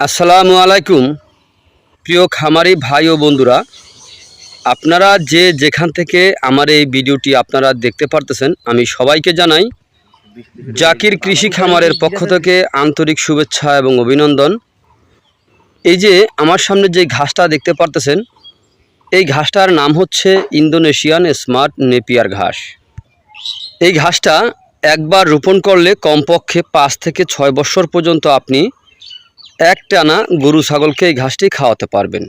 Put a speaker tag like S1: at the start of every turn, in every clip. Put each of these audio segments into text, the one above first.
S1: আসসালামু আলাইকুম। প্রিয় খামারি ভাই ও বন্ধুরা, আপনারা যে যেখান থেকে আমার এই ভিডিওটি আপনারা দেখতে পারতেছেন, আমি সবাইকে জানাই জাকির কৃষি খামারের পক্ষ থেকে আন্তরিক শুভেচ্ছা এবং অভিনন্দন। এই যে আমার সামনে যে ঘাসটা দেখতে পারতেছেন, এই ঘাসটার নাম হচ্ছে ইন্দোনেশিয়ান স্মার্ট নেপিয়ার ঘাস। এই ঘাসটা একবার রোপণ করলে কমপক্ষে পাঁচ থেকে ছয় বছর পর্যন্ত আপনি একটানা গরু ছাগলকে এই ঘাসটি খাওয়াতে পারবেন।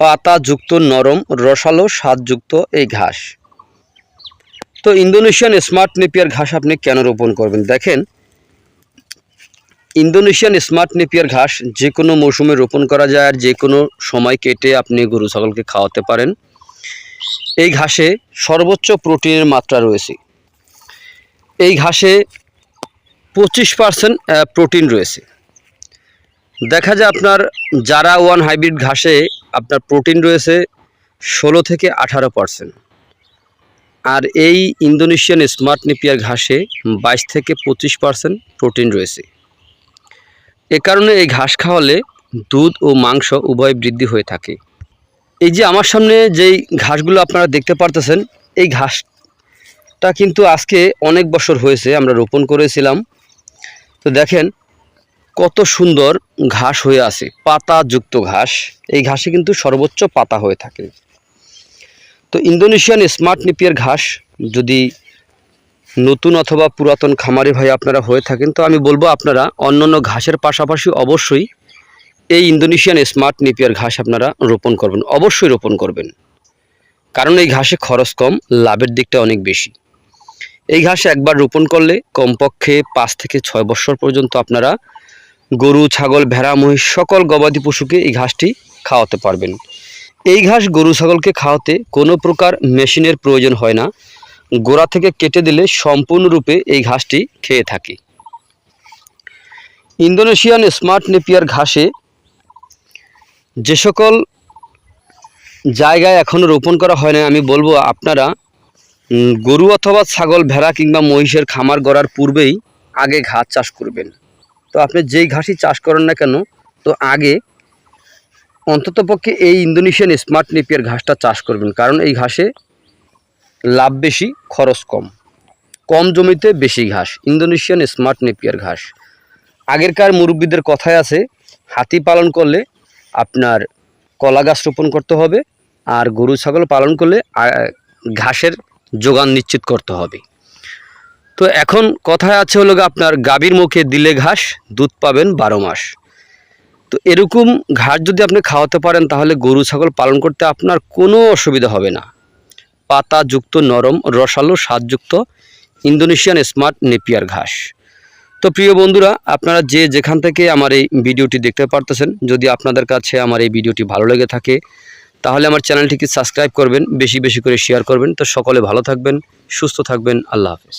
S1: পাতাযুক্ত নরম, রসালো স্বাদযুক্ত এই ঘাস। তো ইন্দোনেশিয়ান স্মার্ট নেপিয়ার ঘাস আপনি কেন রোপণ করবেন? দেখেন, ইন্দোনেশিয়ান স্মার্ট নেপিয়ার ঘাস যে কোনো মৌসুমে রোপণ করা যায় আর যে কোনো সময় কেটে আপনি গরু ছাগলকে খাওয়াতে পারেন। এই ঘাসে সর্বোচ্চ প্রোটিনের মাত্রা রয়েছে। এই ঘাসে পঁচিশ পার্সেন্ট প্রোটিন রয়েছে। দেখা যায় আপনার যারা ওয়ান হাইব্রিড ঘাসে আপনার প্রোটিন রয়েছে ষোলো থেকে আঠারো পার্সেন্ট। আর এই ইন্দোনেশিয়ান স্মার্ট নেপিয়ার ঘাসে বাইশ থেকে পঁচিশ পার্সেন্ট প্রোটিন রয়েছে। এ কারণে এই ঘাস খাওয়ালে দুধ ও মাংস উভয় বৃদ্ধি হয়ে থাকে। এই যে আমার সামনে যেই ঘাসগুলো আপনারা দেখতে পারতেছেন, এই ঘাসটা কিন্তু আজকে অনেক বছর হয়েছে, আমরা রোপণ করেছিলাম। তো দেখেন কত সুন্দর ঘাস হয়ে আছে, পাতাযুক্ত ঘাস। এই ঘাসে কিন্তু সর্বোচ্চ পাতা হয়ে থাকে। তো ইন্দোনেশিয়ান স্মার্ট নিপিয়ার ঘাস যদি নতুন অথবা পুরাতন খামারি ভাই আপনারা হয়ে থাকেন, তো আমি বলব আপনারা অন্যান্য ঘাসের পাশাপাশি অবশ্যই এই ইন্দোনেশিয়ান স্মার্ট নিপিয়ার ঘাস আপনারা রোপণ করবেন, অবশ্যই রোপণ করবেন। কারণ এই ঘাসে খরচ কম, লাভের দিকটা অনেক বেশি। এই ঘাস একবার রোপণ করলে কমপক্ষে পাঁচ থেকে ছয় বছর পর্যন্ত আপনারা গরু, ছাগল, ভেড়া, মহিষ, সকল গবাদি পশুকে এই ঘাসটি খাওয়াতে পারবেন। এই ঘাস গরু, ছাগলকে খাওয়াতে কোনো প্রকার মেশিনের প্রয়োজন হয় না। গোড়া থেকে কেটে দিলে সম্পূর্ণরূপে এই ঘাসটি খেয়ে থাকে। ইন্দোনেশিয়ান স্মার্ট নেপিয়ার ঘাসে যে সকল জায়গায় এখনও রোপণ করা হয় না আমি বলব আপনারা গরু অথবা ছাগল, ভেড়া কিংবা মহিষের খামার গড়ার পূর্বেই আগে ঘাস চাষ করবেন। তো আপনি যেই ঘাসই চাষ করেন না কেন, তো আগে অন্ততপক্ষে এই ইন্দোনেশিয়ান স্মার্ট নেপিয়ার ঘাসটা চাষ করবেন, কারণ এই ঘাসে লাভ বেশি, খরচ কম। কম জমিতে বেশি ঘাস, ইন্দোনেশিয়ান স্মার্ট নেপিয়ার ঘাস। আগেরকার মুরব্বীদের কথায় আছে, হাতি পালন করলে আপনার কলা গাছ রোপণ করতে হবে, আর গরু, ছাগল পালন করলে ঘাসের যোগান নিশ্চিত করতে হবে। তো এখন কথায় আছে হলো আপনার গাভীর মুখে দিলে ঘাস, দুধ পাবেন বারো মাস। তো এরকম ঘাস যদি আপনি খাওয়াতে পারেন, তাহলে গরু, ছাগল পালন করতে আপনার কোনো অসুবিধা হবে না। পাতাযুক্ত নরম, রসালো, স্বাদযুক্ত, ইন্দোনেশিয়ান স্মার্ট নেপিয়ার ঘাস। তো প্রিয় বন্ধুরা, আপনারা যে যেখান থেকে আমার এই ভিডিওটি দেখতে পারতেছেন, যদি আপনাদের কাছে আমার এই ভিডিওটি ভালো লেগে থাকে, তাহলে আমার চ্যানেলটিকে সাবস্ক্রাইব করবেন, বেশি বেশি করে শেয়ার করবেন। তো সকলে ভালো থাকবেন, সুস্থ থাকবেন, আল্লাহ হাফেজ।